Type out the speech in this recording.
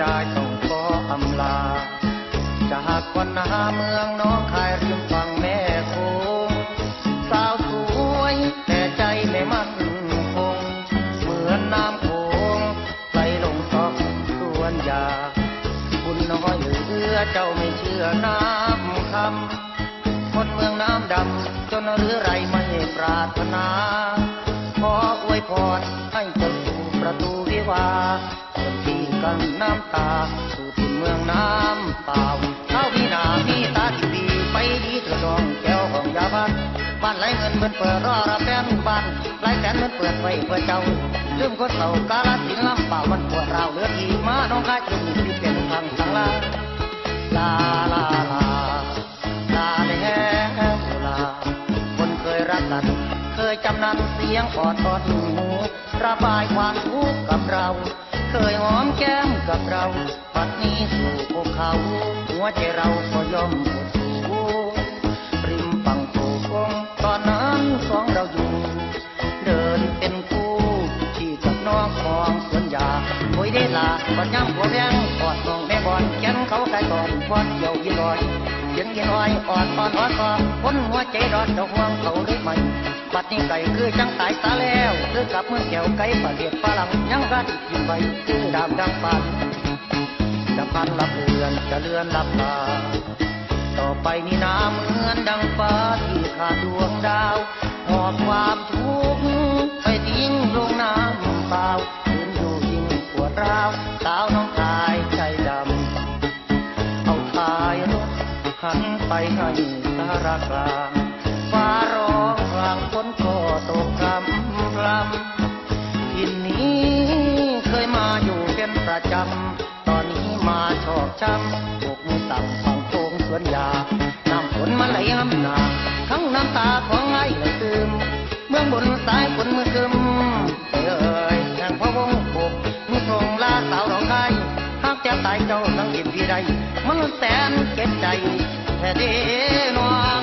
ได้ต้องขออำลา จากวันหาเมืองน้องคายริมฟังแม่คงสาวสวยแต่ใจไม่มั่นคง เหมือนน้ำโขงไหลลงซอกส่วนยา คุณน้อยเหลือเจ้าไม่เชื่อน้ำคำคนเมืองน้ำดำจนหรือไรไม่ปรารถนาขออวยพรให้เจ้าสู่ประตูวิวา กันน้ำตา สู่ที่เมืองน้ำเปล่าเท่าพี่นามีตาที่ดีไปดีเถิดองแก้วของยาบ้านบ้านไหลเงินเพิ่นเปิดรอรับแฟนบ้านไหลแสนเพิ่นเปิดไว้เพื่อเจ้าลืมคนเฒ่ากาลสินลำเปล่ามันปวดราวเหลือทีมาน้องคายจึงที่เป็นทางสังลาลาลาลาลาแล้วลาคนเคยรักกันเคยจำนันเสียงกอดกอดหูระบายความทุกข์กับเรา เคยหอมแก้มกับเราปัดนี้สู่พวกเขา หัวใจเราก็ย่อมหดหูริมฝั่งโขงตอนนั้นสองเราอยู่ เดินเป็นคู่ที่กับน้องของสวนยาโอยได้ลาบัดย้ำหัวแรงกอดน้องแม่บอลแกนเขาไกลก่อนพอดเกี่ยวยินลอยเสียงยินลอยอ่อนอ่อนอ่อนอ่อนคนหัวใจร้อนจ้าห่วงเขาได้ไหม บัดนี้ไก่คือจังตายตาแล้วหรือกับเมืองแก้วไก่ประเดียดฝรั่งยังรัดกินไปคือดามดังปันจะพันลับเลือนจะเลือนลับตาต่อไปนี่นาเหมือนดังฟ้าที่ขาดดวงดาวหอบความทุกข์ไปทิ้งลงน้ำเปล่าคืนอยู่ยิ่งปวดร้าวสาวน้องชายใจดำเอาทายรถหันไปให้สารกลางฟ้ารางฝนก็ตกกำลำทินนี้เคยมาอยู่เป็นประจำ ตอนนี้มาชอกช้ำอกมือต่ำฝั่งโค้งสวนยา น้ำฝนมาไหลห้ำหนาทั้งน้ำตาของไอ้ละซึมเมืองบนสายฝนมือคึมเอ่ยแห่งพระวงปกมือทรงลาสาวดอกไม้หากจะตายเจ้าทั้งกินพี่ใดมันแสนเก็บใจแท้เด้นวง